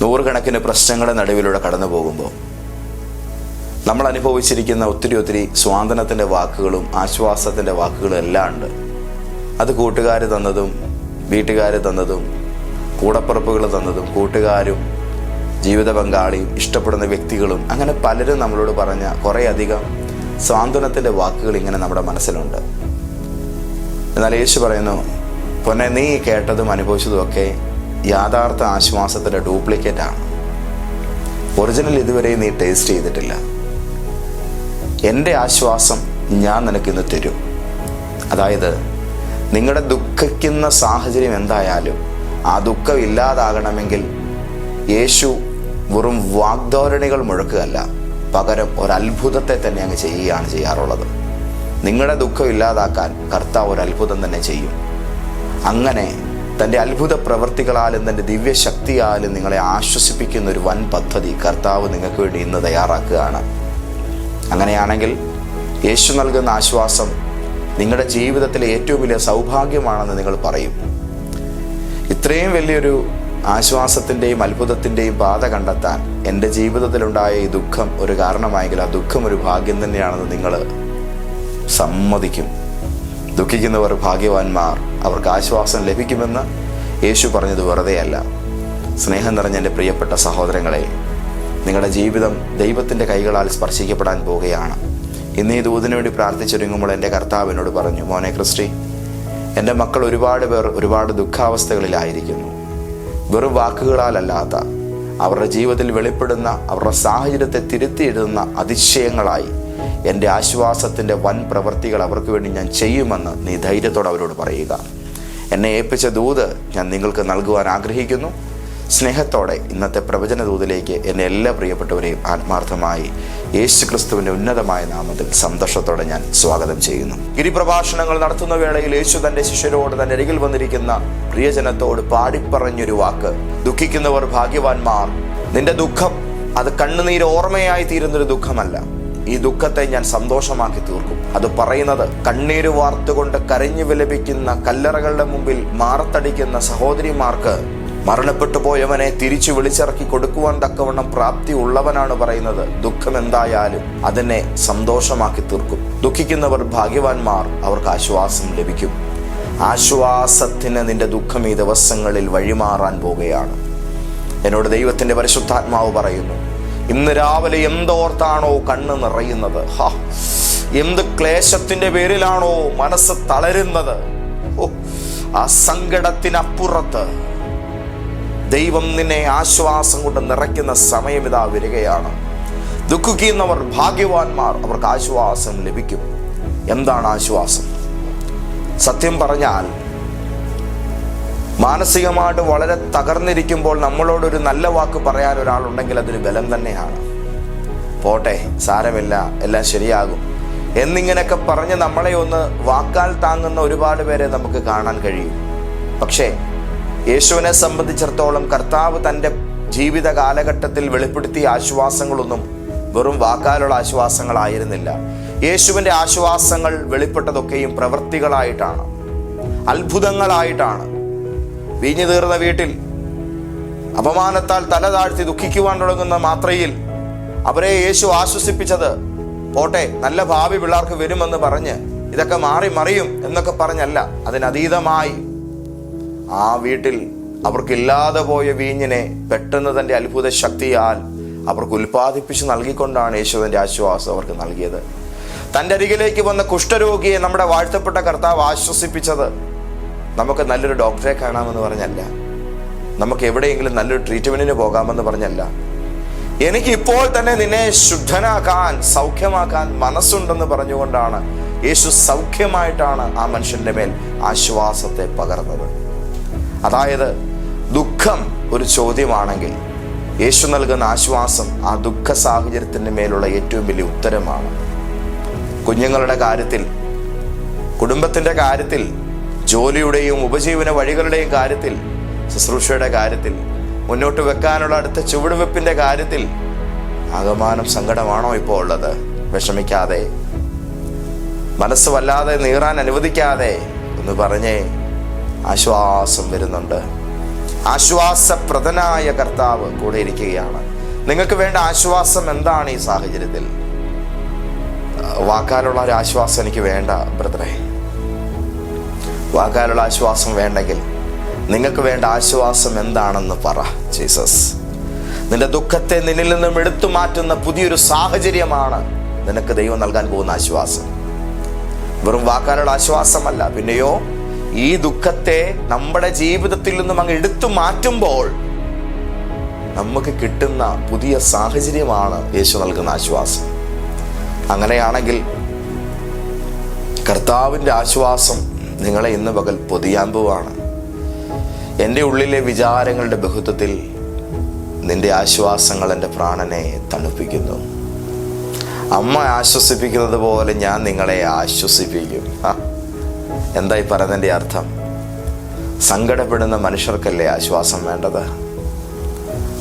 നൂറുകണക്കിന് പ്രശ്നങ്ങളുടെ നടുവിലൂടെ കടന്നു പോകുമ്പോൾ നമ്മൾ അനുഭവിച്ചിരിക്കുന്ന ഒത്തിരി ഒത്തിരി സ്വാതന്ത്ര്യത്തിന്റെ വാക്കുകളും ആശ്വാസത്തിന്റെ വാക്കുകളും എല്ലാം ഉണ്ട്. അത് കൂട്ടുകാർ തന്നതും വീട്ടുകാർ തന്നതും കൂടപ്പുറപ്പുകൾ തന്നതും കൂട്ടുകാരും ജീവിത പങ്കാളിയും ഇഷ്ടപ്പെടുന്ന വ്യക്തികളും അങ്ങനെ പലരും നമ്മളോട് പറഞ്ഞ കുറേയധികം സ്വാന്തനത്തിന്റെ വാക്കുകൾ ഇങ്ങനെ നമ്മുടെ മനസ്സിലുണ്ട്. എന്നാൽ യേശു പറയുന്നു പൊന്നെ നീ കേട്ടതും അനുഭവിച്ചതും ഒക്കെ യാഥാർത്ഥ ആശ്വാസത്തിന്റെ ഡ്യൂപ്ലിക്കേറ്റ് ആണ്. ഒറിജിനൽ ഇതുവരെ നീ ടേസ്റ്റ് ചെയ്തിട്ടില്ല. എന്റെ ആശ്വാസം ഞാൻ നിനക്കിന്ന് തരും. അതായത് നിങ്ങളുടെ ദുഃഖിക്കുന്ന സാഹചര്യം എന്തായാലും ആ ദുഃഖം ഇല്ലാതാകണമെങ്കിൽ യേശു വെറും വാഗ്ധോരണികൾ മുഴക്കുകയല്ല പകരം ഒരത്ഭുതത്തെ തന്നെ അങ്ങ് ചെയ്യുകയാണ് ചെയ്യാറുള്ളത്. നിങ്ങളുടെ ദുഃഖം ഇല്ലാതാക്കാൻ കർത്താവ് ഒരു അത്ഭുതം തന്നെ ചെയ്യും. അങ്ങനെ തന്റെ അത്ഭുത പ്രവൃത്തികളാലും തന്റെ ദിവ്യശക്തിയാലും നിങ്ങളെ ആശ്വസിപ്പിക്കുന്ന ഒരു വൻ പദ്ധതി കർത്താവ് നിങ്ങൾക്ക് വേണ്ടി ഇന്ന് തയ്യാറാക്കുകയാണ്. അങ്ങനെയാണെങ്കിൽ യേശു നൽകുന്ന ആശ്വാസം നിങ്ങളുടെ ജീവിതത്തിലെ ഏറ്റവും വലിയ സൗഭാഗ്യമാണെന്ന് നിങ്ങൾ പറയും. ഇത്രയും വലിയൊരു ആശ്വാസത്തിന്റെയും അത്ഭുതത്തിന്റെയും പാത കണ്ടെത്താൻ എന്റെ ജീവിതത്തിലുണ്ടായ ഈ ദുഃഖം ഒരു കാരണമായെങ്കിൽ ആ ദുഃഖം ഒരു ഭാഗ്യം തന്നെയാണെന്ന് നിങ്ങൾ സമ്മതിക്കും. ദുഃഖിക്കുന്നവർ ഭാഗ്യവാന്മാർ. അവർക്ക് ആശ്വാസം ലഭിക്കുമെന്ന് യേശു പറഞ്ഞത് വെറുതെയല്ല സ്നേഹം നിറഞ്ഞ എന്റെ പ്രിയപ്പെട്ട സഹോദരങ്ങളെ നിങ്ങളുടെ ജീവിതം ദൈവത്തിന്റെ കൈകളാൽ സ്പർശിക്കപ്പെടാൻ പോവുകയാണ് ഇന്ന് ഈ ദൂതിനു വേണ്ടി പ്രാർത്ഥിച്ചൊരുങ്ങുമ്പോൾ എന്റെ കർത്താവിനോട് പറഞ്ഞു മോനെ ക്രിസ്റ്റി എന്റെ മക്കൾ ഒരുപാട് പേർ ഒരുപാട് ദുഃഖാവസ്ഥകളിലായിരിക്കുന്നു. വെറും വാക്കുകളാലല്ലാത്ത അവരുടെ ജീവിതത്തിൽ വെളിപ്പെടുന്ന അവരുടെ സാഹചര്യത്തെ തിരുത്തിയിടുന്ന അതിശയങ്ങളായി എന്റെ ആശ്വാസത്തിന്റെ വൻ പ്രവൃത്തികൾ അവർക്ക് വേണ്ടി ഞാൻ ചെയ്യുമെന്ന് നീ ധൈര്യത്തോടെ അവരോട് പറയുക. എന്നെ ഏൽപ്പിച്ച ദൂത് ഞാൻ നിങ്ങൾക്ക് നൽകുവാൻ ആഗ്രഹിക്കുന്നു. സ്നേഹത്തോടെ ഇന്നത്തെ പ്രവചന ദൂതിലേക്ക് എന്നെ എല്ലാ പ്രിയപ്പെട്ടവരെയും ആത്മാർത്ഥമായി യേശു ക്രിസ്തുവിന്റെ ഉന്നതമായ നാമത്തിൽ സന്തോഷത്തോടെ ഞാൻ സ്വാഗതം ചെയ്യുന്നു. ഗിരിപ്രഭാഷണങ്ങൾ നടത്തുന്ന വേളയിൽ യേശു തന്റെ ശിഷ്യരോട് തന്റെ അരികിൽ വന്നിരിക്കുന്ന പ്രിയജനത്തോട് പാടിപ്പറഞ്ഞൊരു വാക്ക്. ദുഃഖിക്കുന്നവർ ഭാഗ്യവാന്മാർ. നിന്റെ ദുഃഖം അത് കണ്ണുനീര് ഓർമ്മയായി തീരുന്നൊരു ദുഃഖമല്ല. ഈ ദുഃഖത്തെ ഞാൻ സന്തോഷമാക്കി തീർക്കും. അത് പറയുന്നത് കണ്ണീര് വാർത്തുകൊണ്ട് കരഞ്ഞു വിലപിക്കുന്ന കല്ലറകളുടെ മുമ്പിൽ മാറത്തടിക്കുന്ന സഹോദരിമാർക്ക് മരണപ്പെട്ടു പോയവനെ തിരിച്ചു വിളിച്ചിറക്കി കൊടുക്കുവാൻ തക്കവണ്ണം പ്രാപ്തി ഉള്ളവനാണ് പറയുന്നത്. ദുഃഖം എന്തായാലും അതിനെ സന്തോഷമാക്കി തീർക്കും. ദുഃഖിക്കുന്നവർ ഭാഗ്യവാന്മാർ. അവർക്ക് ആശ്വാസം ലഭിക്കും. ആശ്വാസത്തിന് നിന്റെ ദുഃഖം ഈ ദിവസങ്ങളിൽ വഴിമാറാൻ പോകുകയാണ്. എന്നോട് ദൈവത്തിന്റെ പരിശുദ്ധാത്മാവ് പറയുന്നു ഇന്ന് രാവിലെ എന്തോർത്താണോ കണ്ണ് നിറയുന്നത്? ഹാ എന്ത് ക്ലേശത്തിന്റെ പേരിലാണോ മനസ്സ് തളരുന്നത്? ആ സങ്കടത്തിനപ്പുറത്ത് ദൈവം നിന്നെ ആശ്വാസം കൊണ്ട് നിറയ്ക്കുന്ന സമയം ഇതാ വരികയാണ്. ദുഃഖിക്കുന്നവർ ഭാഗ്യവാന്മാർ അവർക്ക് ആശ്വാസം ലഭിക്കും. എന്താണ് ആശ്വാസം? സത്യം പറഞ്ഞാൽ മാനസികമായിട്ട് വളരെ തകർന്നിരിക്കുമ്പോൾ നമ്മളോടൊരു നല്ല വാക്ക് പറയാൻ ഒരാളുണ്ടെങ്കിൽ അതൊരു ബലം തന്നെയാണ്. പോട്ടെ സാരമില്ല എല്ലാം ശരിയാകും. എന്നിങ്ങനെയൊക്കെ പറഞ്ഞ് നമ്മളെ ഒന്ന് വാക്കാൽ താങ്ങുന്ന ഒരുപാട് പേരെ നമുക്ക് കാണാൻ കഴിയും. പക്ഷേ യേശുവിനെ സംബന്ധിച്ചിടത്തോളം കർത്താവ് തന്റെ ജീവിത കാലഘട്ടത്തിൽ വെളിപ്പെടുത്തിയ ആശ്വാസങ്ങളൊന്നും വെറും വാക്കാലുള്ള ആശ്വാസങ്ങളായിരുന്നില്ല. യേശുവിന്റെ ആശ്വാസങ്ങൾ വെളിപ്പെട്ടതൊക്കെയും പ്രവൃത്തികളായിട്ടാണ് അത്ഭുതങ്ങളായിട്ടാണ്. വീഞ്ഞു തീർന്ന വീട്ടിൽ അപമാനത്താൽ തല താഴ്ത്തി ദുഃഖിക്കുവാൻ തുടങ്ങുന്ന മാത്രയിൽ അവരെ യേശു ആശ്വസിപ്പിച്ചത് പോട്ടെ നല്ല ഭാവി പിള്ളേർക്ക് വരുമെന്ന് പറഞ്ഞ് ഇതൊക്കെ മാറി മറിയും എന്നൊക്കെ പറഞ്ഞല്ല അതിനതീതമായി ആ വീട്ടിൽ അവർക്കില്ലാതെ പോയ വീഞ്ഞിനെ പെട്ടെന്ന് തന്റെ അത്ഭുത ശക്തിയാൽ അവർക്ക് ഉൽപ്പാദിപ്പിച്ച് നൽകിക്കൊണ്ടാണ് യേശുവിന്റെ ആശ്വാസം അവർക്ക് നൽകിയത്. തന്റെ അരികിലേക്ക് വന്ന കുഷ്ഠരോഗിയെ നമ്മുടെ വാഴ്ത്തപ്പെട്ട കർത്താവ് ആശ്വസിപ്പിച്ചത് നമുക്ക് നല്ലൊരു ഡോക്ടറെ കാണാമെന്ന് പറഞ്ഞല്ല. നമുക്ക് എവിടെയെങ്കിലും നല്ലൊരു ട്രീറ്റ്മെന്റിന് പോകാമെന്ന് പറഞ്ഞല്ല. എനിക്ക് ഇപ്പോൾ തന്നെ നിന്നെ ശുദ്ധനാക്കാൻ സൗഖ്യമാക്കാൻ മനസ്സുണ്ടെന്ന് പറഞ്ഞുകൊണ്ടാണ് യേശു സൗഖ്യമായിട്ടാണ് ആ മനുഷ്യന്റെ മേൽ ആശ്വാസത്തെ പകർന്നത്. അതായത് ദുഃഖം ഒരു ചോദ്യമാണെങ്കിൽ യേശു നൽകുന്ന ആശ്വാസം ആ ദുഃഖ സാഹചര്യത്തിന്റെ മേലുള്ള ഏറ്റവും വലിയ ഉത്തരമാണ്. കുഞ്ഞുങ്ങളുടെ കാര്യത്തിൽ കുടുംബത്തിന്റെ കാര്യത്തിൽ ജോലിയുടെയും ഉപജീവന വഴികളുടെയും കാര്യത്തിൽ ശുശ്രൂഷയുടെ കാര്യത്തിൽ മുന്നോട്ട് വെക്കാനുള്ള അടുത്ത ചുവടുവെപ്പിന്റെ കാര്യത്തിൽ ആകമാനം സങ്കടമാണോ ഇപ്പോൾ ഉള്ളത്? വിഷമിക്കാതെ മനസ്സ് വല്ലാതെ നീറാൻ അനുവദിക്കാതെ ഒന്ന് പറഞ്ഞേ ആശ്വാസം വരുന്നുണ്ട്. ആശ്വാസപ്രദനായ കർത്താവ് കൂടെ ഇരിക്കുകയാണ്. നിങ്ങൾക്ക് വേണ്ട ആശ്വാസം എന്താണ് ഈ സാഹചര്യത്തിൽ? വാക്കാലുള്ള ഒരു ആശ്വാസം എനിക്ക് വേണ്ട ബ്രദറെ. വാക്കാലുള്ള ആശ്വാസം വേണ്ടെങ്കിൽ നിങ്ങൾക്ക് വേണ്ട ആശ്വാസം എന്താണെന്ന് പറ ജീസസ്. നിന്റെ ദുഃഖത്തെ നിന്നിൽ നിന്നും എടുത്തു മാറ്റുന്ന പുതിയൊരു സാഹചര്യമാണ് നിനക്ക് ദൈവം നൽകാൻ പോകുന്ന ആശ്വാസം. വെറും വാക്കാലുള്ള ആശ്വാസമല്ല. പിന്നെയോ ഈ ദുഃഖത്തെ നമ്മുടെ ജീവിതത്തിൽ നിന്നും അങ്ങ് എടുത്തു മാറ്റുമ്പോൾ നമുക്ക് കിട്ടുന്ന പുതിയ സാഹചര്യമാണ് യേശു നൽകുന്ന ആശ്വാസം. അങ്ങനെയാണെങ്കിൽ കർത്താവിന്റെ ആശ്വാസം നിങ്ങളെ ഇന്ന് പകൽ പൊതിയാൻ പോവാണ് എന്റെ ഉള്ളിലെ വിചാരങ്ങളുടെ ബഹുത്വത്തിൽ നിന്റെ ആശ്വാസങ്ങൾ എന്റെ പ്രാണനെ തണുപ്പിക്കുന്നു. അമ്മ ആശ്വസിപ്പിക്കുന്നത് പോലെ ഞാൻ നിങ്ങളെ ആശ്വസിപ്പിക്കും. എന്തായി പറയുന്നതിന്റെ അർത്ഥം? സങ്കടപ്പെടുന്ന മനുഷ്യർക്കല്ലേ ആശ്വാസം വേണ്ടത്?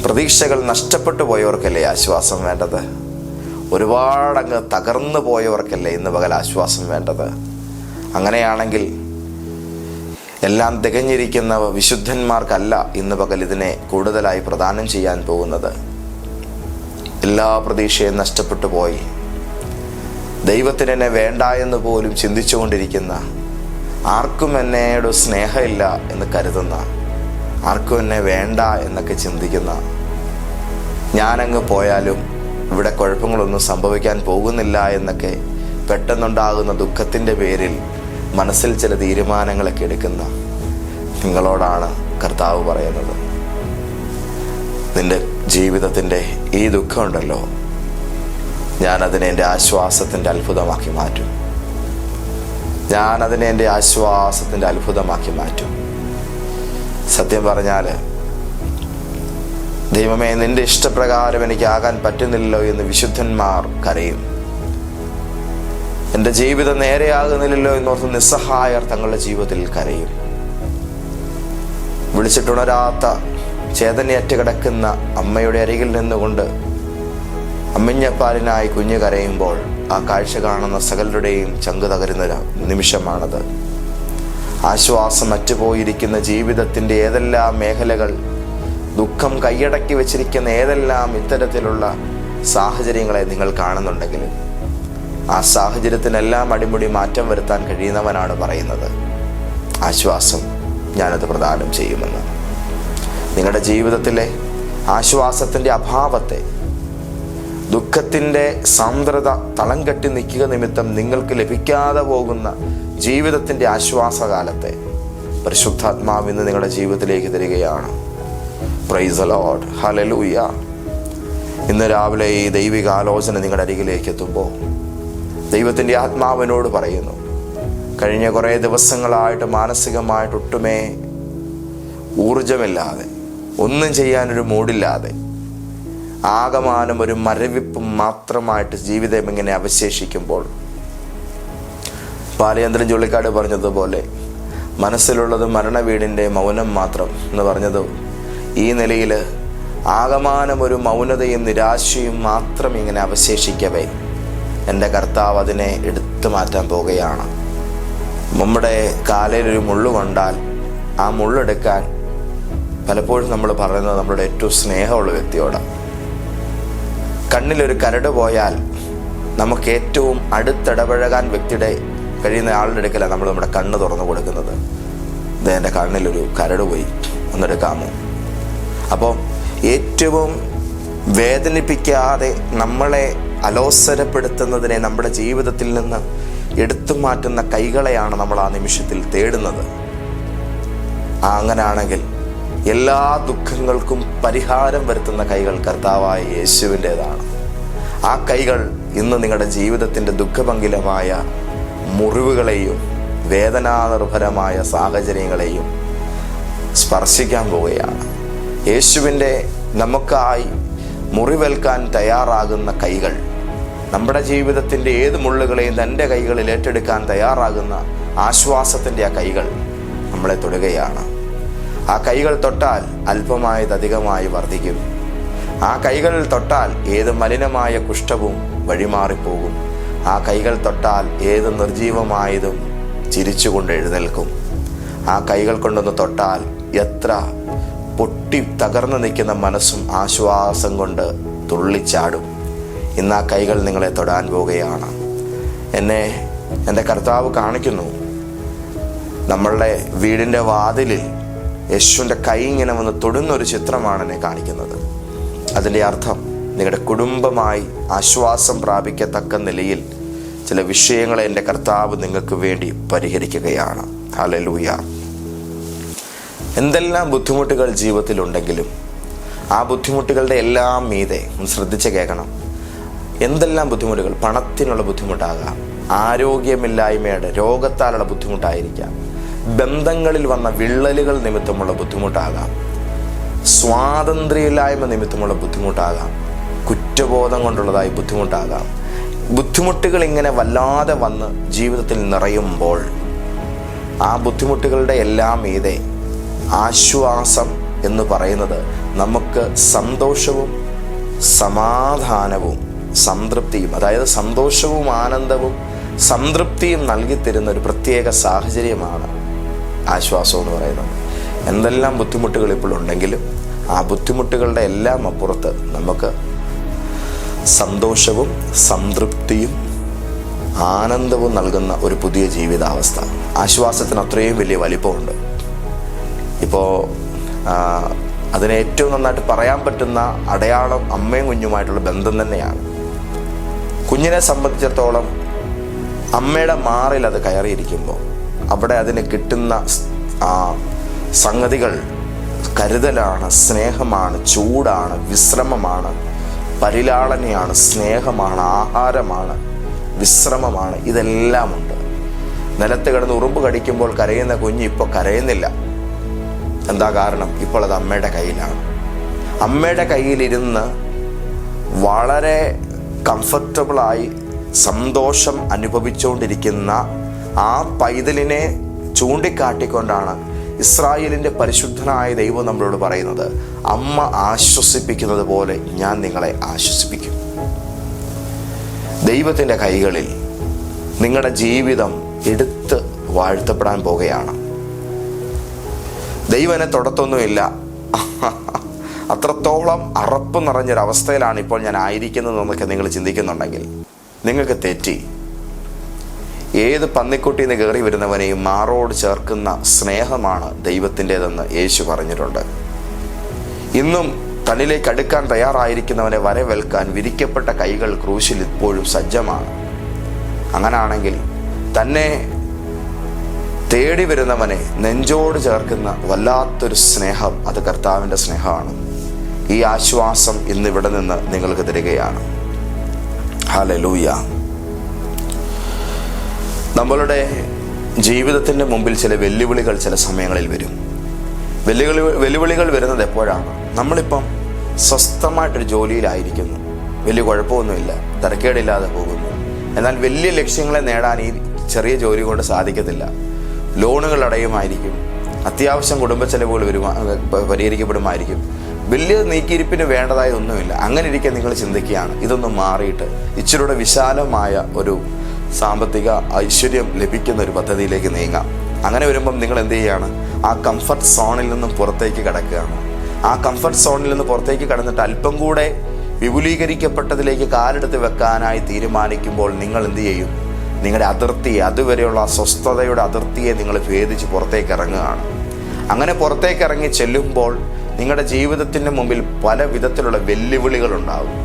പ്രതീക്ഷകൾ നഷ്ടപ്പെട്ടു പോയവർക്കല്ലേ ആശ്വാസം വേണ്ടത്? ഒരുപാടങ്ങ് തകർന്നു പോയവർക്കല്ലേ ഇന്ന് പകൽ ആശ്വാസം വേണ്ടത്? അങ്ങനെയാണെങ്കിൽ എല്ലാം തികഞ്ഞിരിക്കുന്ന വിശുദ്ധന്മാർക്കല്ല ഇന്ന് പകൽ ഇതിനെ കൂടുതലായി പ്രദാനം ചെയ്യാൻ പോകുന്നത്. എല്ലാ പ്രതീക്ഷയും നഷ്ടപ്പെട്ടു പോയി. ദൈവത്തിന് എന്നെ വേണ്ട എന്ന് പോലും ചിന്തിച്ചുകൊണ്ടിരിക്കുന്ന ആർക്കും എന്നോട് സ്നേഹമില്ല എന്ന് കരുതുന്ന ആർക്കും എന്നെ വേണ്ട എന്നൊക്കെ ചിന്തിക്കുന്ന ഞാനങ്ങ് പോയാലും ഇവിടെ കുഴപ്പങ്ങളൊന്നും സംഭവിക്കാൻ പോകുന്നില്ല എന്നൊക്കെ പെട്ടെന്നുണ്ടാകുന്ന ദുഃഖത്തിന്റെ പേരിൽ മനസ്സിൽ ചില തീരുമാനങ്ങളൊക്കെ എടുക്കുന്ന നിങ്ങളോടാണ് കർത്താവ് പറയുന്നത്. നിന്റെ ജീവിതത്തിന്റെ ഈ ദുഃഖമുണ്ടല്ലോ. ഞാനതിനെ എന്റെ ആശ്വാസത്തിന്റെ അത്ഭുതമാക്കി മാറ്റും. ഞാനതിനെ എന്റെ ആശ്വാസത്തിന്റെ അത്ഭുതമാക്കി മാറ്റും. സത്യം പറഞ്ഞാൽ ദൈവമേ നിന്റെ ഇഷ്ടപ്രകാരം എനിക്കാകാൻ പറ്റുന്നില്ലല്ലോ എന്ന് വിശുദ്ധന്മാർ കരയും. എന്റെ ജീവിതം നേരെയാകുന്നില്ലല്ലോ എന്നോർത്ത് നിസ്സഹായർ തങ്ങളുടെ ജീവിതത്തിൽ കരയും. വിളിച്ചിട്ടുണരാത്ത ചേതനയറ്റ് കിടക്കുന്ന അമ്മയുടെ അരികിൽ നിന്നുകൊണ്ട് അമ്മിഞ്ഞപ്പാലിനായി കുഞ്ഞ് കരയുമ്പോൾ ആ കാഴ്ച കാണുന്ന സകലരുടെയും ചങ്ക് തകരുന്ന നിമിഷമാണത്. ആശ്വാസം അറ്റുപോയിരിക്കുന്ന ജീവിതത്തിന്റെ ഏതെല്ലാം മേഖലകൾ ദുഃഖം കൈയടക്കി വെച്ചിരിക്കുന്ന ഏതെല്ലാം ഇത്തരത്തിലുള്ള സാഹചര്യങ്ങളെ നിങ്ങൾ കാണുന്നുണ്ടെങ്കിൽ ആ സാഹചര്യത്തിനെല്ലാം അടിമുടി മാറ്റം വരുത്താൻ കഴിയുന്നവനാണ് പറയുന്നത്. ആശ്വാസം ഞാനത് പ്രദാനം ചെയ്യുമെന്ന്. നിങ്ങളുടെ ജീവിതത്തിലെ ആശ്വാസത്തിന്റെ അഭാവത്തെ ദുഃഖത്തിന്റെ സാന്ദ്രത തളം കെട്ടി നിൽക്കുക നിമിത്തം നിങ്ങൾക്ക് ലഭിക്കാതെ പോകുന്ന ജീവിതത്തിന്റെ ആശ്വാസകാലത്തെ പരിശുദ്ധാത്മാവ് ഇന്ന് നിങ്ങളുടെ ജീവിതത്തിലേക്ക് തരികയാണ്. പ്രൈസ് ലോഡ് ഹലലൂയ ഇന്ന് രാവിലെ ഈ ദൈവിക ആലോചന നിങ്ങളുടെ അരികിലേക്ക് എത്തുമ്പോൾ ദൈവത്തിന്റെ ആത്മാവിനോട് പറയുന്നു. കഴിഞ്ഞ കുറേ ദിവസങ്ങളായിട്ട് മാനസികമായിട്ട് ഒട്ടുമേ ഊർജമില്ലാതെ ഒന്നും ചെയ്യാനൊരു മൂടില്ലാതെ ആകമാനം ഒരു മരവിപ്പ് മാത്രമായിട്ട് ജീവിതം ഇങ്ങനെ അവശേഷിക്കുമ്പോൾ പാലയന്ത്രം ചുള്ളിക്കാട് പറഞ്ഞതുപോലെ മനസ്സിലുള്ളത് മരണവീടിന്റെ മൗനം മാത്രം എന്ന് പറഞ്ഞത് ഈ നിലയിൽ ആകമാനം ഒരു മൗനതയും നിരാശയും മാത്രം ഇങ്ങനെ അവശേഷിക്കവേ. എന്റെ കർത്താവ് അതിനെ എടുത്തു മാറ്റാൻ പോവുകയാണ്. നമ്മുടെ കാലയിൽ ഒരു മുള്ളു കൊണ്ടാൽ ആ മുള്ളെടുക്കാൻ പലപ്പോഴും നമ്മൾ പറയുന്നത് നമ്മുടെ ഏറ്റവും സ്നേഹമുള്ള വ്യക്തിയോടാണ് കണ്ണിലൊരു കരട് പോയാൽ നമുക്ക് ഏറ്റവും അടുത്തിടപഴകാൻ വ്യക്തിയുടെ കഴിയുന്ന ആളുടെ അടുക്കലാണ് നമ്മൾ നമ്മുടെ കണ്ണ് തുറന്നു കൊടുക്കുന്നത്. ഇത് എന്റെ കണ്ണിലൊരു കരട് പോയി. ഒന്നെടുക്കാമോ? അപ്പോൾ ഏറ്റവും വേദനിപ്പിക്കാതെ നമ്മളെ അലോസരപ്പെടുത്തുന്നതിനെ നമ്മുടെ ജീവിതത്തിൽ നിന്ന് എടുത്തു മാറ്റുന്ന കൈകളെയാണ് നമ്മൾ ആ നിമിഷത്തിൽ തേടുന്നത്. അങ്ങനാണെങ്കിൽ എല്ലാ ദുഃഖങ്ങൾക്കും പരിഹാരം വരുത്തുന്ന കൈകൾ കർത്താവായ യേശുവിന്റെതാണ്. ആ കൈകൾ ഇന്ന് നിങ്ങളുടെ ജീവിതത്തിന്റെ ദുഃഖഭംഗിലമായ മുറിവുകളെയും വേദനാനിർഭരമായ സാഹചര്യങ്ങളെയും സ്പർശിക്കാൻ പോവുകയാണ്. യേശുവിന്റെ നമുക്കായി മുറിവേൽക്കാൻ തയ്യാറാകുന്ന കൈകൾ നമ്മുടെ ജീവിതത്തിന്റെ ഏത് മുള്ളുകളെയും തന്റെ കൈകളിൽ ഏറ്റെടുക്കാൻ തയ്യാറാകുന്ന ആശ്വാസത്തിന്റെ ആ കൈകൾ നമ്മളെ തൊടുകയാണ്. ആ കൈകൾ തൊട്ടാൽ അല്പമായത് അധികമായി വർദ്ധിക്കും. ആ കൈകൾ തൊട്ടാൽ ഏത് മലിനമായ കുഷ്ഠവും വഴിമാറിപ്പോകും. ആ കൈകൾ തൊട്ടാൽ ഏത് നിർജീവമായതും ചിരിച്ചുകൊണ്ട് എഴുന്നേൽക്കും. ആ കൈകൾ കൊണ്ടൊന്ന് തൊട്ടാൽ എത്ര പൊട്ടി തകർന്നു നിൽക്കുന്ന മനസ്സും ആശ്വാസം കൊണ്ട് തുള്ളിച്ചാടും. ഇന്ന് ആ കൈകൾ നിങ്ങളെ തൊടാൻ പോവുകയാണ്. എന്നെ എന്റെ കർത്താവ് കാണിക്കുന്നു. നമ്മളുടെ വീടിന്റെ വാതിലിൽ യേശുവിന്റെ കൈ ഇങ്ങനെ വന്ന് തൊടുന്ന ഒരു ചിത്രമാണ് എന്നെ കാണിക്കുന്നത്. അതിന്റെ അർത്ഥം നിങ്ങളുടെ കുടുംബമായി ആശ്വാസം പ്രാപിക്കത്തക്ക നിലയിൽ ചില വിഷയങ്ങളെ എന്റെ കർത്താവ് നിങ്ങൾക്ക് വേണ്ടി പരിഹരിക്കുകയാണ്. ഹലലൂയ എന്തെല്ലാം ബുദ്ധിമുട്ടുകൾ ജീവിതത്തിലുണ്ടെങ്കിലും ആ ബുദ്ധിമുട്ടുകളുടെ എല്ലാം മീതെ ശ്രദ്ധിച്ച് കേൾക്കണം. എന്തെല്ലാം ബുദ്ധിമുട്ടുകൾ? പണത്തിനുള്ള ബുദ്ധിമുട്ടാകാം. ആരോഗ്യമില്ലായ്മയുടെ രോഗത്താലുള്ള ബുദ്ധിമുട്ടായിരിക്കാം. ബന്ധങ്ങളിൽ വന്ന വിള്ളലുകൾ നിമിത്തമുള്ള ബുദ്ധിമുട്ടാകാം. സ്വാതന്ത്ര്യമില്ലായ്മ നിമിത്തമുള്ള ബുദ്ധിമുട്ടാകാം. കുറ്റബോധം കൊണ്ടുള്ളതായി ബുദ്ധിമുട്ടാകാം. ബുദ്ധിമുട്ടുകൾ ഇങ്ങനെ വല്ലാതെ വന്ന് ജീവിതത്തിൽ നിറയുമ്പോൾ ആ ബുദ്ധിമുട്ടുകളുടെ എല്ലാം മീതെ ആശ്വാസം എന്ന് പറയുന്നത് നമുക്ക് സന്തോഷവും സമാധാനവും സംതൃപ്തിയും അതായത് സന്തോഷവും ആനന്ദവും സംതൃപ്തിയും നൽകി തരുന്ന ഒരു പ്രത്യേക സാഹചര്യമാണ് ആശ്വാസം എന്ന് പറയുന്നത്. എന്തെല്ലാം ബുദ്ധിമുട്ടുകൾ ഇപ്പോൾ ഉണ്ടെങ്കിലും ആ ബുദ്ധിമുട്ടുകളുടെ എല്ലാം അപ്പുറത്ത് നമുക്ക് സന്തോഷവും സംതൃപ്തിയും ആനന്ദവും നൽകുന്ന ഒരു പുതിയ ജീവിതാവസ്ഥ. ആശ്വാസത്തിന് അത്രയും വലിയ വലിപ്പമുണ്ട്. ഇപ്പോൾ അതിന് ഏറ്റവും നന്നായിട്ട് പറയാൻ പറ്റുന്ന അടയാളം അമ്മയും കുഞ്ഞുമായിട്ടുള്ള ബന്ധം തന്നെയാണ്. കുഞ്ഞിനെ സംബന്ധിച്ചിടത്തോളം അമ്മയുടെ മാറിൽ അത് കയറിയിരിക്കുമ്പോൾ അവിടെ അതിന് കിട്ടുന്ന ആ സംഗതികൾ കരുതലാണ് സ്നേഹമാണ് ചൂടാണ് വിശ്രമമാണ് പരിലാളനയാണ് സ്നേഹമാണ് ആഹാരമാണ് വിശ്രമമാണ് ഇതെല്ലാം ഉണ്ട്. നിലത്ത് കിടന്ന് ഉറുമ്പ് കടിക്കുമ്പോൾ കരയുന്ന കുഞ്ഞ് ഇപ്പോൾ കരയുന്നില്ല. എന്താ കാരണം? ഇപ്പോൾ അത് അമ്മയുടെ കയ്യിലാണ്. അമ്മയുടെ കയ്യിലിരുന്ന് വളരെ കംഫർട്ടബിളായി സന്തോഷം അനുഭവിച്ചുകൊണ്ടിരിക്കുന്ന ആ പൈതലിനെ ചൂണ്ടിക്കാട്ടിക്കൊണ്ടാണ് ഇസ്രായേലിന്റെ പരിശുദ്ധനായ ദൈവം നമ്മളോട് പറയുന്നത് അമ്മ ആശ്വസിപ്പിക്കുന്നത് പോലെ ഞാൻ നിങ്ങളെ ആശ്വസിപ്പിക്കും. ദൈവത്തിന്റെ കൈകളിൽ നിങ്ങളുടെ ജീവിതം എടുത്ത് വാഴ്ത്തപ്പെടാൻ പോകുകയാണ് ദൈവനെ തുടത്തൊന്നുമില്ല. അത്രത്തോളം അറപ്പ് നിറഞ്ഞൊരവസ്ഥയിലാണ് ഇപ്പോൾ ഞാൻ ആയിരിക്കുന്നതെന്നൊക്കെ നിങ്ങൾ ചിന്തിക്കുന്നുണ്ടെങ്കിൽ നിങ്ങൾക്ക് തെറ്റി. ഏത് പന്നിക്കുട്ടിയിൽ നിന്ന് കയറി വരുന്നവനെയും മാറോട് ചേർക്കുന്ന സ്നേഹമാണ് ദൈവത്തിന്റെതെന്ന് യേശു പറഞ്ഞിട്ടുണ്ട്. ഇന്നും തന്നിലേക്ക് അടുക്കാൻ തയ്യാറായിരിക്കുന്നവനെ വരവേൽക്കാൻ വിരിക്കപ്പെട്ട കൈകൾ ക്രൂശിൽ ഇപ്പോഴും സജ്ജമാണ്. അങ്ങനാണെങ്കിൽ തന്നെ തേടി വരുന്നവനെ നെഞ്ചോട് ചേർക്കുന്ന വല്ലാത്തൊരു സ്നേഹം അത് കർത്താവിന്റെ സ്നേഹമാണ്. ഈ ആശ്വാസം ഇന്ന് ഇവിടെ നിന്ന് നിങ്ങൾക്ക് തരികയാണ്. ഹലലൂയ നമ്മളുടെ ജീവിതത്തിന്റെ മുമ്പിൽ ചില വെല്ലുവിളികൾ ചില സമയങ്ങളിൽ വരും. വെല്ലുവിളി വെല്ലുവിളികൾ വരുന്നത് എപ്പോഴാണ്? നമ്മളിപ്പം സ്വസ്ഥമായിട്ടൊരു ജോലിയിലായിരിക്കുന്നു. വലിയ കുഴപ്പമൊന്നുമില്ല. തിരക്കേടില്ലാതെ പോകുന്നു. എന്നാൽ വലിയ ലക്ഷ്യങ്ങളെ നേടാൻ ഈ ചെറിയ ജോലി കൊണ്ട് സാധിക്കത്തില്ല. ലോണുകൾ അടയുമായിരിക്കും. അത്യാവശ്യം കുടുംബ ചെലവുകൾ വരുമാ പരിഹരിക്കപ്പെടുമായിരിക്കും. വലിയ നീക്കിയിരിപ്പിന് വേണ്ടതായ ഒന്നുമില്ല. അങ്ങനെ ഇരിക്കാൻ നിങ്ങൾ ചിന്തിക്കുകയാണ്. ഇതൊന്നും മാറിയിട്ട് ഇച്ചിരൂടെ വിശാലമായ ഒരു സാമ്പത്തിക ഐശ്വര്യം ലഭിക്കുന്ന ഒരു പദ്ധതിയിലേക്ക് നീങ്ങാം. അങ്ങനെ വരുമ്പം നിങ്ങൾ എന്ത് ചെയ്യുകയാണ് ആ കംഫർട്ട് സോണിൽ നിന്നും പുറത്തേക്ക് കിടക്കുകയാണ്. ആ കംഫർട്ട് സോണിൽ നിന്ന് പുറത്തേക്ക് കടന്നിട്ട് അല്പം കൂടെ വിപുലീകരിക്കപ്പെട്ടതിലേക്ക് കാലെടുത്ത് വെക്കാനായി തീരുമാനിക്കുമ്പോൾ നിങ്ങൾ എന്ത് ചെയ്യും? നിങ്ങളുടെ അതിർത്തിയെ അതുവരെയുള്ള അസ്വസ്ഥതയുടെ അതിർത്തിയെ നിങ്ങൾ ഭേദിച്ച് പുറത്തേക്ക് ഇറങ്ങുകയാണ്. അങ്ങനെ പുറത്തേക്ക് ഇറങ്ങി ചെല്ലുമ്പോൾ നിങ്ങളുടെ ജീവിതത്തിന്റെ മുമ്പിൽ പല വിധത്തിലുള്ള വെല്ലുവിളികൾ ഉണ്ടാകും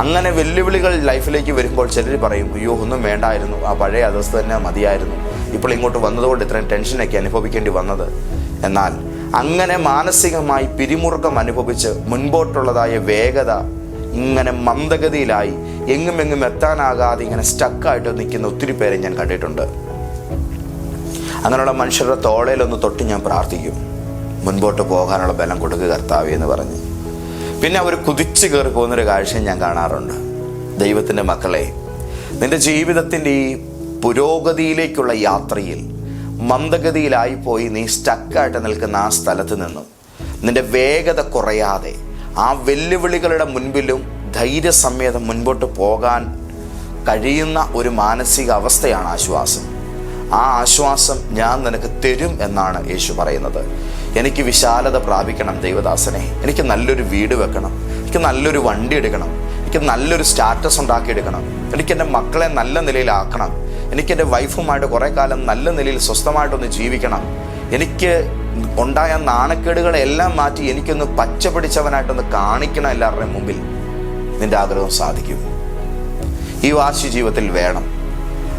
അങ്ങനെ വെല്ലുവിളികൾ ലൈഫിലേക്ക് വരുമ്പോൾ ചിലർ പറയും അയ്യോ ഒന്നും വേണ്ടായിരുന്നു. ആ പഴയ അവസ്ഥ തന്നെ മതിയായിരുന്നു. ഇപ്പോൾ ഇങ്ങോട്ട് വന്നതുകൊണ്ട് ഇത്രയും ടെൻഷനൊക്കെ അനുഭവിക്കേണ്ടി വന്നത്. എന്നാൽ അങ്ങനെ മാനസികമായി പിരിമുറുക്കം അനുഭവിച്ച് മുൻപോട്ടുള്ളതായ വേഗത ഇങ്ങനെ മന്ദഗതിയിലായി എങ്ങും എങ്ങും എത്താനാകാതെ ഇങ്ങനെ സ്റ്റക്കായിട്ട് നിൽക്കുന്ന ഒത്തിരി പേരെ ഞാൻ കണ്ടിട്ടുണ്ട്. അങ്ങനെയുള്ള മനുഷ്യരുടെ തോളയിലൊന്ന് തൊട്ട് ഞാൻ പ്രാർത്ഥിക്കും. മുൻപോട്ട് പോകാനുള്ള ബലം കൊടുക്കുക കർത്താവ് എന്ന് പറഞ്ഞ്. പിന്നെ അവർ കുതിച്ചു കയറി പോകുന്നൊരു കാഴ്ചയും ഞാൻ കാണാറുണ്ട്. ദൈവത്തിന്റെ മക്കളെ നിന്റെ ജീവിതത്തിന്റെ ഈ പുരോഗതിയിലേക്കുള്ള യാത്രയിൽ മന്ദഗതിയിലായിപ്പോയി നീ സ്റ്റക്കായിട്ട് നിൽക്കുന്ന ആ സ്ഥലത്ത് നിന്നും നിന്റെ വേഗത കുറയാതെ ആ വെല്ലുവിളികളുടെ മുൻപിലും ധൈര്യസമേതം മുൻപോട്ട് പോകാൻ കഴിയുന്ന ഒരു മാനസിക അവസ്ഥയാണ് ആശ്വാസം. ആ ആശ്വാസം ഞാൻ നിനക്ക് തരും എന്നാണ് യേശു പറയുന്നത്. എനിക്ക് വിശാലത പ്രാപിക്കണം ദൈവദാസനെ. എനിക്ക് നല്ലൊരു വീട് വെക്കണം. എനിക്ക് നല്ലൊരു വണ്ടി എടുക്കണം. എനിക്ക് നല്ലൊരു സ്റ്റാറ്റസ് ഉണ്ടാക്കിയെടുക്കണം. എനിക്ക് എന്റെ മക്കളെ നല്ല നിലയിലാക്കണം. എനിക്ക് എന്റെ വൈഫുമായിട്ട് കുറേ കാലം നല്ല നിലയിൽ സ്വസ്ഥമായിട്ടൊന്ന് ജീവിക്കണം. എനിക്ക് ഉണ്ടായ നാണക്കേടുകളെല്ലാം മാറ്റി എനിക്കൊന്ന് പച്ച പിടിച്ചവനായിട്ടൊന്ന് കാണിക്കണം എല്ലാവരുടെയും മുമ്പിൽ. നിന്റെ ആഗ്രഹം സാധിക്കും. ഈ വാശി ജീവിതത്തിൽ വേണം.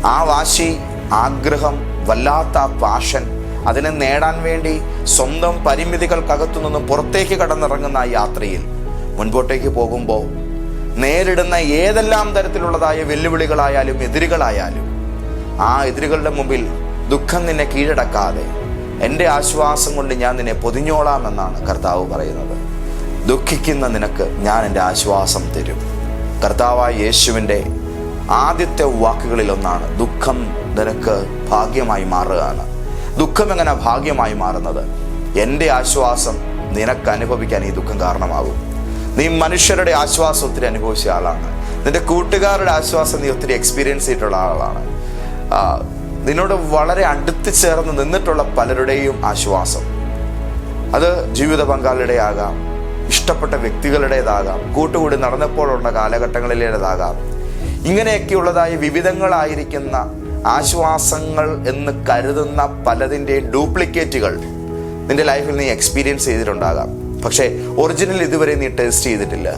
ആ വാശി ആഗ്രഹം വല്ലാത്ത പാഷൻ അതിനെ നേടാൻ വേണ്ടി സ്വന്തം പരിമിതികൾക്കകത്തു നിന്ന് പുറത്തേക്ക് കടന്നിറങ്ങുന്ന ആ യാത്രയിൽ മുൻപോട്ടേക്ക് പോകുമ്പോൾ നേരിടുന്ന ഏതെല്ലാം തരത്തിലുള്ളതായ വെല്ലുവിളികളായാലും എതിരുകളായാലും ആ എതിരുകളുടെ മുമ്പിൽ ദുഃഖം നിന്നെ കീഴടക്കാതെ എന്റെ ആശ്വാസം കൊണ്ട് ഞാൻ നിന്നെ പൊതിഞ്ഞോളാമെന്നാണ് കർത്താവ് പറയുന്നത്. ദുഃഖിക്കുന്ന നിനക്ക് ഞാൻ എന്റെ ആശ്വാസം തരും. കർത്താവായ യേശുവിന്റെ ആദ്യത്തെ വാക്കുകളിലൊന്നാണ് ദുഃഖം നിനക്ക് ഭാഗ്യമായി മാറുകയാണ്. ദുഃഖം എങ്ങനെ ഭാഗ്യമായി മാറുന്നത്? എന്റെ ആശ്വാസം നിനക്ക് അനുഭവിക്കാൻ ഈ ദുഃഖം കാരണമാകും. നീ മനുഷ്യരുടെ ആശ്വാസം ഒത്തിരി അനുഭവിച്ച ആളാണ്. നിന്റെ കൂട്ടുകാരുടെ ആശ്വാസം നീ ഒത്തിരി എക്സ്പീരിയൻസ് ചെയ്തിട്ടുള്ള ആളാണ്. നിന്നോട് വളരെ അടുത്ത് ചേർന്ന് നിന്നിട്ടുള്ള പലരുടെയും ആശ്വാസം. അത് ജീവിത പങ്കാളിയുടെ ആകാം ഇഷ്ടപ്പെട്ട വ്യക്തികളുടേതാകാം കൂട്ടുകൂടി നടന്നപ്പോഴുള്ള കാലഘട്ടങ്ങളിലേതാകാം. ഇങ്ങനെയൊക്കെയുള്ളതായ വിവിധങ്ങളായിരിക്കുന്ന ആശ്വാസങ്ങൾ എന്ന് കരുതുന്ന പലതിന്റെയും ഡ്യൂപ്ലിക്കേറ്റുകൾ നിന്റെ ലൈഫിൽ നീ എക്സ്പീരിയൻസ് ചെയ്തിട്ടുണ്ടാകാം. പക്ഷേ ഒറിജിനൽ ഇതുവരെ നീ ടെസ്റ്റ് ചെയ്തിട്ടില്ല.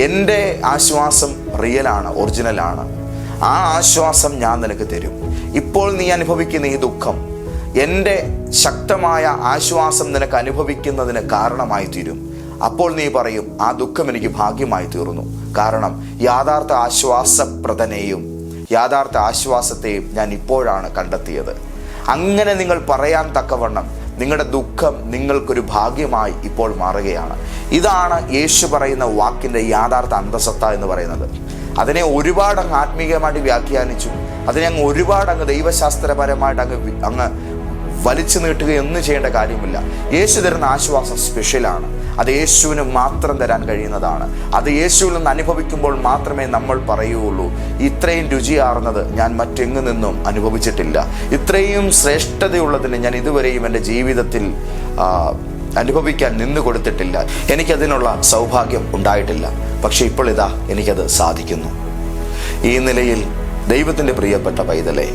എന്റെ ആശ്വാസം റിയലാണ് ഒറിജിനലാണ്. ആ ആശ്വാസം ഞാൻ നിനക്ക് തരും. ഇപ്പോൾ നീ അനുഭവിക്കുന്ന ഈ ദുഃഖം എന്റെ ശക്തമായ ആശ്വാസം നിനക്ക് അനുഭവിക്കുന്നതിന് കാരണമായി തീരും. അപ്പോൾ നീ പറയും ആ ദുഃഖം എനിക്ക് ഭാഗ്യമായി തീർന്നു. കാരണം യാഥാർത്ഥ ആശ്വാസപ്രദനെയും യാഥാർത്ഥ ആശ്വാസത്തെയും ഞാൻ ഇപ്പോഴാണ് കണ്ടെത്തിയത്. അങ്ങനെ നിങ്ങൾ പറയാൻ തക്കവണ്ണം നിങ്ങളുടെ ദുഃഖം നിങ്ങൾക്കൊരു ഭാഗ്യമായി ഇപ്പോൾ മാറുകയാണ്. ഇതാണ് യേശു പറയുന്ന വാക്കിന്റെ യാഥാർത്ഥ അന്തസത്ത എന്ന് പറയുന്നത്. അതിനെ ഒരുപാട് അങ്ങ് ആത്മീയമായിട്ട് വ്യാഖ്യാനിച്ചു. അതിനെ അങ്ങ് ഒരുപാട് അങ്ങ് ദൈവശാസ്ത്രപരമായിട്ട് അങ്ങ് അങ്ങ് വലിച്ചു നീട്ടുകയൊന്നും ചെയ്യേണ്ട കാര്യമില്ല. യേശു തരുന്ന ആശ്വാസം സ്പെഷ്യലാണ് അത് യേശുവിന് മാത്രം തരാൻ കഴിയുന്നതാണ്. അത് യേശുവിൽ നിന്ന് അനുഭവിക്കുമ്പോൾ മാത്രമേ നമ്മൾ പറയുകയുള്ളൂ ഇത്രയും രുചിയാർന്നത് ഞാൻ മറ്റെങ്ങു നിന്നും അനുഭവിച്ചിട്ടില്ല. ഇത്രയും ശ്രേഷ്ഠതയുള്ളതിന് ഞാൻ ഇതുവരെയും എന്റെ ജീവിതത്തിൽ അനുഭവിക്കാൻ നിന്നു കൊടുത്തിട്ടില്ല. എനിക്കതിനുള്ള സൗഭാഗ്യം ഉണ്ടായിട്ടില്ല. പക്ഷെ ഇപ്പോൾ ഇതാ എനിക്കത് സാധിക്കുന്നു. ഈ നിലയിൽ ദൈവത്തിന്റെ പ്രിയപ്പെട്ട പൈതലെ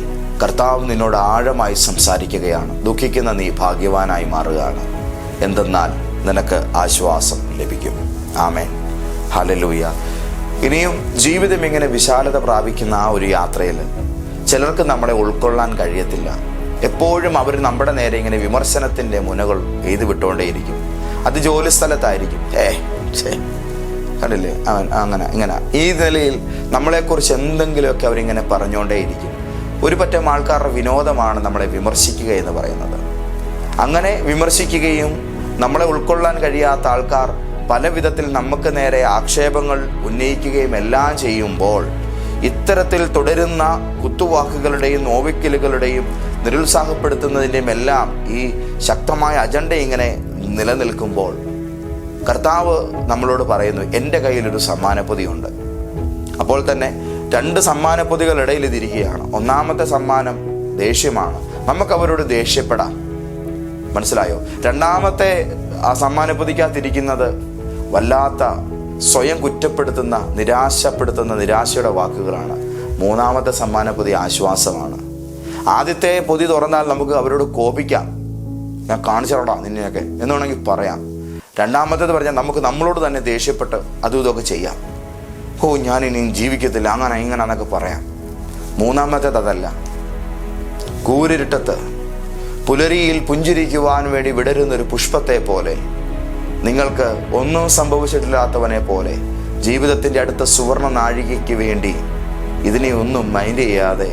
കർത്താവ് നിന്നോട് ആഴമായി സംസാരിക്കുകയാണ്. ദുഃഖിക്കുന്ന നീ ഭാഗ്യവാനായി മാറുകയാണ്. എന്തെന്നാൽ നിനക്ക് ആശ്വാസം ലഭിക്കും. ആമേൻ. ഹലലൂയ ഇനിയും ജീവിതം ഇങ്ങനെ വിശാലത പ്രാപിക്കുന്ന ആ ഒരു യാത്രയിൽ ചിലർക്ക് നമ്മളെ ഉൾക്കൊള്ളാൻ കഴിയത്തില്ല. എപ്പോഴും അവർ നമ്മുടെ നേരെ ഇങ്ങനെ വിമർശനത്തിന്റെ മുനകൾ എഴുതി വിട്ടുകൊണ്ടേയിരിക്കും അത് ജോലി സ്ഥലത്തായിരിക്കും. ഏ കണ്ടില്ലേ? അവൻ അങ്ങനെ ഇങ്ങനെ. ഈ നിലയിൽ നമ്മളെക്കുറിച്ച് എന്തെങ്കിലുമൊക്കെ അവരിങ്ങനെ പറഞ്ഞുകൊണ്ടേയിരിക്കും ഒരു പറ്റം ആൾക്കാരുടെ വിനോദമാണ് നമ്മളെ വിമർശിക്കുക എന്ന് പറയുന്നത്. അങ്ങനെ വിമർശിക്കുകയും നമ്മളെ ഉൾക്കൊള്ളാൻ കഴിയാത്ത ആൾക്കാർ പല വിധത്തിൽ നമുക്ക് നേരെ ആക്ഷേപങ്ങൾ ഉന്നയിക്കുകയും എല്ലാം ചെയ്യുമ്പോൾ ഇത്തരത്തിൽ തുടരുന്ന കുത്തുവാക്കുകളുടെയും നോവിക്കലുകളുടെയും നിരുത്സാഹപ്പെടുത്തുന്നതിന്റെയും എല്ലാം ഈ ശക്തമായ അജണ്ട ഇങ്ങനെ നിലനിൽക്കുമ്പോൾ കർത്താവ് നമ്മളോട് പറയുന്നു എന്റെ കയ്യിലൊരു സമ്മാനപ്പൊതിയുണ്ട്. അപ്പോൾ തന്നെ രണ്ട് സമ്മാനപ്പൊതികളിടയിൽ ഇതിരിക്കുകയാണ്. ഒന്നാമത്തെ സമ്മാനം ദേഷ്യമാണ്. നമുക്കവരോട് ദേഷ്യപ്പെടാം. മനസ്സിലായോ? രണ്ടാമത്തെ ആ സമ്മാനപ്പൊതിക്കകത്തിരിക്കുന്നത് വല്ലാത്ത സ്വയം കുറ്റപ്പെടുത്തുന്ന നിരാശപ്പെടുത്തുന്ന നിരാശയുടെ വാക്കുകളാണ്. മൂന്നാമത്തെ സമ്മാനപ്പൊതി ആശ്വാസമാണ്. ആദ്യത്തെ പൊതി തുറന്നാൽ നമുക്ക് അവരോട് കോപിക്കാം. ഞാൻ കാണിച്ചോടാ നിന്നെയൊക്കെ. എന്ന് വേണമെങ്കിൽ പറയാം. രണ്ടാമത്തേത് പറഞ്ഞാൽ നമുക്ക് നമ്മളോട് തന്നെ ദേഷ്യപ്പെട്ട് അതും ഇതൊക്കെ ചെയ്യാം. ഓ ഞാൻ ഇനി ജീവിക്കത്തില്ല. അങ്ങനെ ഇങ്ങനെ എന്നൊക്കെ പറയാം. മൂന്നാമത്തേത് അതല്ല. കൂരിരുട്ടത്ത് പുലരിയിൽ പുഞ്ചിരിക്കുവാൻ വേണ്ടി വിടരുന്ന ഒരു പുഷ്പത്തെ പോലെ നിങ്ങൾക്ക് ഒന്നും സംഭവിച്ചിട്ടില്ലാത്തവനെ പോലെ ജീവിതത്തിന്റെ അടുത്ത സുവർണ നാഴികയ്ക്ക് വേണ്ടി ഇതിനെ ഒന്നും മൈൻഡ് ചെയ്യാതെ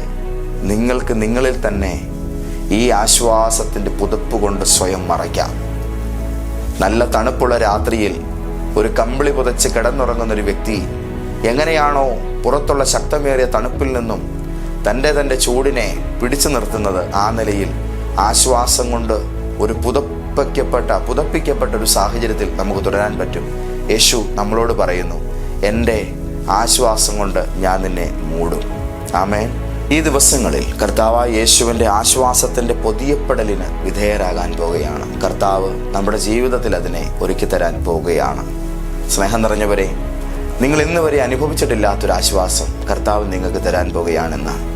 നിങ്ങൾക്ക് നിങ്ങളിൽ തന്നെ ഈ ആശ്വാസത്തിന്റെ പുതപ്പ് കൊണ്ട് സ്വയം മറയ്ക്കാം. നല്ല തണുപ്പുള്ള രാത്രിയിൽ ഒരു കമ്പിളി പുതച്ച് കിടന്നുറങ്ങുന്ന ഒരു വ്യക്തി എങ്ങനെയാണോ പുറത്തുള്ള ശക്തമേറിയ തണുപ്പിൽ നിന്നും തന്റെ തന്റെ ചൂടിനെ പിടിച്ചു നിർത്തുന്നത് ആ നിലയിൽ ആശ്വാസം കൊണ്ട് ഒരു പുതപ്പിക്കപ്പെട്ട പുതപ്പിക്കപ്പെട്ട ഒരു സാഹചര്യത്തിൽ നമുക്ക് തുടരാൻ പറ്റും. യേശു നമ്മളോട് പറയുന്നു എന്റെ ആശ്വാസം കൊണ്ട് ഞാൻ നിന്നെ മൂടും. ആമേൻ. ഈ ദിവസങ്ങളിൽ കർത്താവായ യേശുവിന്റെ ആശ്വാസത്തിന്റെ പൊതിയപ്പെടലിന് വിധേയരാകാൻ പോവുകയാണ് കർത്താവ് നമ്മുടെ ജീവിതത്തിൽ അതിനെ ഒരുക്കി തരാൻ പോവുകയാണ് സ്നേഹം നിറഞ്ഞവരെ നിങ്ങൾ ഇന്നുവരെ അനുഭവിച്ചിട്ടില്ലാത്തൊരു ആശ്വാസം കർത്താവ് നിങ്ങൾക്ക് തരാൻ പോവുകയാണെന്ന്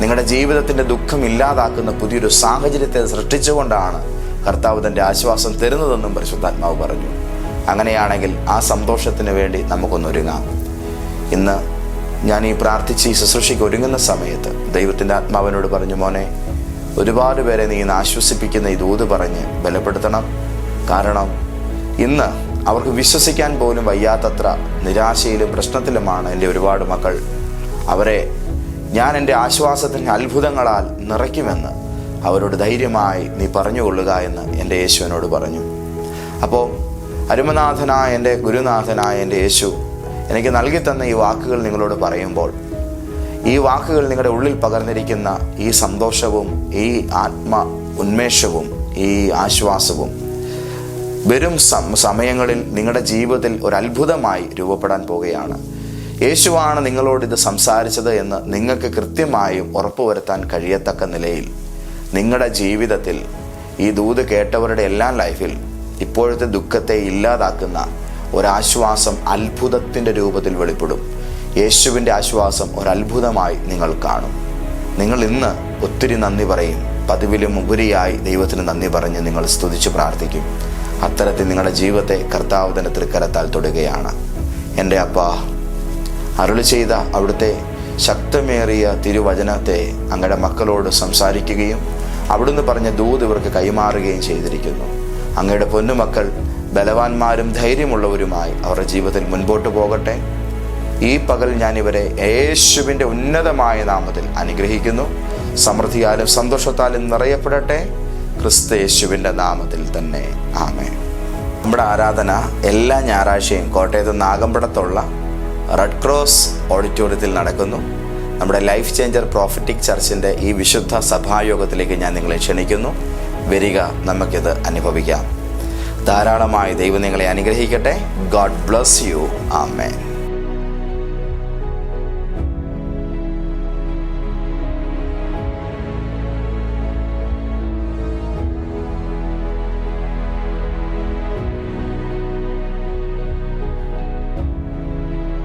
നിങ്ങളുടെ ജീവിതത്തിന്റെ ദുഃഖം ഇല്ലാതാക്കുന്ന പുതിയൊരു സാഹചര്യത്തെ സൃഷ്ടിച്ചുകൊണ്ടാണ് കർത്താവ് തന്റെ ആശ്വാസം തരുന്നതെന്നും പരിശുദ്ധാത്മാവ് പറഞ്ഞു. അങ്ങനെയാണെങ്കിൽ ആ സന്തോഷത്തിന് വേണ്ടി നമുക്കൊന്നൊരുങ്ങാം ഇന്ന് ഞാൻ ഈ പ്രാർത്ഥിച്ച് ഈ ശുശ്രൂഷയ്ക്ക് ഒരുങ്ങുന്ന സമയത്ത് ദൈവത്തിന്റെ ആത്മാവിനോട് പറഞ്ഞു മോനെ ഒരുപാട് പേരെ നീ ഇന്ന് ആശ്വസിപ്പിക്കുന്ന ഈ ദൂത് പറഞ്ഞ് ബലപ്പെടുത്തണം. കാരണം ഇന്ന് അവർക്ക് വിശ്വസിക്കാൻ പോലും വയ്യാത്തത്ര നിരാശയിലും പ്രശ്നത്തിലുമാണ് എന്റെ ഒരുപാട് മക്കൾ. അവരെ ഞാൻ എന്റെ ആശ്വാസത്തിന്റെ അത്ഭുതങ്ങളാൽ നിറയ്ക്കുമെന്ന് അവരോട് ധൈര്യമായി നീ പറഞ്ഞുകൊള്ളുക എന്ന് എന്റെ യേശുവിനോട് പറഞ്ഞു. അപ്പോൾ അരുമനാഥനായ എന്റെ ഗുരുനാഥനായ എന്റെ യേശു എനിക്ക് നൽകി തന്ന ഈ വാക്കുകൾ നിങ്ങളോട് പറയുമ്പോൾ ഈ വാക്കുകൾ നിങ്ങളുടെ ഉള്ളിൽ പകർന്നിരിക്കുന്ന ഈ സന്തോഷവും ഈ ആത്മ ഉന്മേഷവും ഈ ആശ്വാസവും വരും സമയങ്ങളിൽ നിങ്ങളുടെ ജീവിതത്തിൽ ഒരു അത്ഭുതമായി രൂപപ്പെടാൻ പോവുകയാണ് യേശുവാണ് നിങ്ങളോട് ഇത് സംസാരിച്ചത് എന്ന് നിങ്ങൾക്ക് കൃത്യമായും ഉറപ്പുവരുത്താൻ കഴിയത്തക്ക നിലയിൽ നിങ്ങളുടെ ജീവിതത്തിൽ ഈ ദൂത് കേട്ടവരുടെ എല്ലാ ലൈഫിൽ ഇപ്പോഴത്തെ ദുഃഖത്തെ ഇല്ലാതാക്കുന്ന ഒരാശ്വാസം അത്ഭുതത്തിന്റെ രൂപത്തിൽ വെളിപ്പെടും. യേശുവിന്റെ ആശ്വാസം ഒരത്ഭുതമായി നിങ്ങൾ കാണും. നിങ്ങൾ ഇന്ന് ഒത്തിരി നന്ദി പറയും. പതിവിലും ഉപരിയായി ദൈവത്തിന് നന്ദി പറഞ്ഞ് നിങ്ങൾ സ്തുതിച്ച് പ്രാർത്ഥിക്കും. അത്തരത്തിൽ നിങ്ങളുടെ ജീവിതത്തെ കർത്താവ് തന്നെ തൃക്കരത്താൽ തൊടുകയാണ്. എന്റെ അപ്പ അരുളി ചെയ്ത അവിടുത്തെ ശക്തമേറിയ തിരുവചനത്തെ അങ്ങയുടെ മക്കളോട് സംസാരിക്കുകയും അവിടുന്ന് പറഞ്ഞ ദൂത് ഇവർക്ക് കൈമാറുകയും ചെയ്തിരിക്കുന്നു. അങ്ങയുടെ പൊന്നുമക്കൾ ബലവാന്മാരും ധൈര്യമുള്ളവരുമായി അവരുടെ ജീവിതത്തിൽ മുൻപോട്ട് പോകട്ടെ. ഈ പകൽ ഞാൻ ഇവരെ യേശുവിന്റെ ഉന്നതമായ നാമത്തിൽ അനുഗ്രഹിക്കുന്നു. സമൃദ്ധിയാലും സന്തോഷത്താലും നിറയപ്പെടട്ടെ. ക്രിസ്തു യേശുവിന്റെ നാമത്തിൽ തന്നെ. ആമേ നമ്മുടെ ആരാധന എല്ലാ ഞായറാഴ്ചയും കോട്ടയത്ത് നാഗമ്പടത്തുള്ള റെഡ് ക്രോസ് ഓഡിറ്റോറിയത്തിൽ നടക്കുന്നു. നമ്മുടെ ലൈഫ് ചേഞ്ചർ പ്രോഫറ്റിക് ചർച്ചിന്റെ ഈ വിശുദ്ധ സഭായോഗത്തിലേക്ക് ഞാൻ നിങ്ങളെ ക്ഷണിക്കുന്നു. വരിക നമുക്കിത് അനുഭവിക്കാം. ധാരാളമായി ദൈവം നിങ്ങളെ അനുഗ്രഹിക്കട്ടെ. God bless you amen